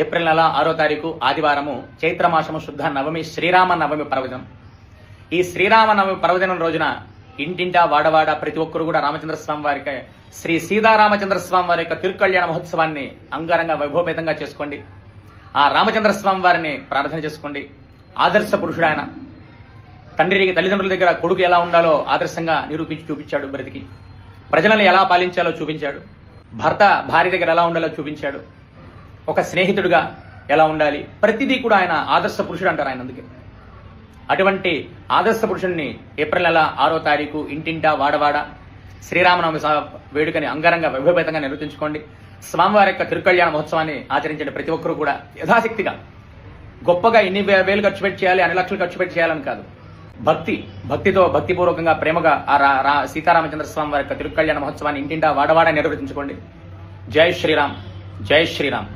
April నెల ఆరో తారీఖు ఆదివారము చైత్రమాసము శుద్ధ నవమి శ్రీరామ నవమి పర్వదినం. ఈ శ్రీరామ నవమి పర్వదినం రోజున ఇంటింటా వాడవాడ ప్రతి ఒక్కరు కూడా రామచంద్ర స్వామి వారికి శ్రీ సీతారామచంద్ర స్వామి వారి యొక్క తిరుకళ్యాణ మహోత్సవాన్ని అంగరంగ వైభవపేతంగా చేసుకోండి. ఆ రామచంద్ర స్వామి వారిని ప్రార్థన చేసుకోండి. ఆదర్శ పురుషుడు ఆయన తండ్రికి తల్లిదండ్రుల దగ్గర కొడుకు ఎలా ఉండాలో ఆదర్శంగా నిరూపించి చూపించాడు బ్రతికి. ప్రజలను ఎలా పాలించాలో చూపించాడు. భర్త భార్య దగ్గర ఎలా ఉండాలో చూపించాడు. ఒక స్నేహితుడిగా ఎలా ఉండాలి? ప్రతిదీ కూడా ఆయన ఆదర్శ పురుషుడు అంటారు ఆయన అందుకే అటువంటి ఆదర్శ పురుషుణ్ణి ఏప్రిల్ నెల ఆరో తారీఖు ఇంటింటా వాడవాడ శ్రీరామనవమి వేడుకని అంగరంగ వైభవపేతంగా నిర్వర్తించుకోండి స్వామివారి యొక్క తిరుకళ్యాణ మహోత్సవాన్ని ఆచరించండి ప్రతి ఒక్కరూ కూడా యథాశక్తిగా గొప్పగా ఇన్ని వేలు ఖర్చు పెట్టి చేయాలి అన్ని లక్షలు ఖర్చు పెట్టి చేయాలని కాదు. భక్తి భక్తితో భక్తిపూర్వకంగా ప్రేమగా ఆ రా- రా- సీతారామచంద్ర స్వామి వారి యొక్క తిరుకళ్యాణ మహోత్సవాన్ని ఇంటింటా వాడవాడ నిర్వర్తించుకోండి జై శ్రీరామ్ జై శ్రీరామ్.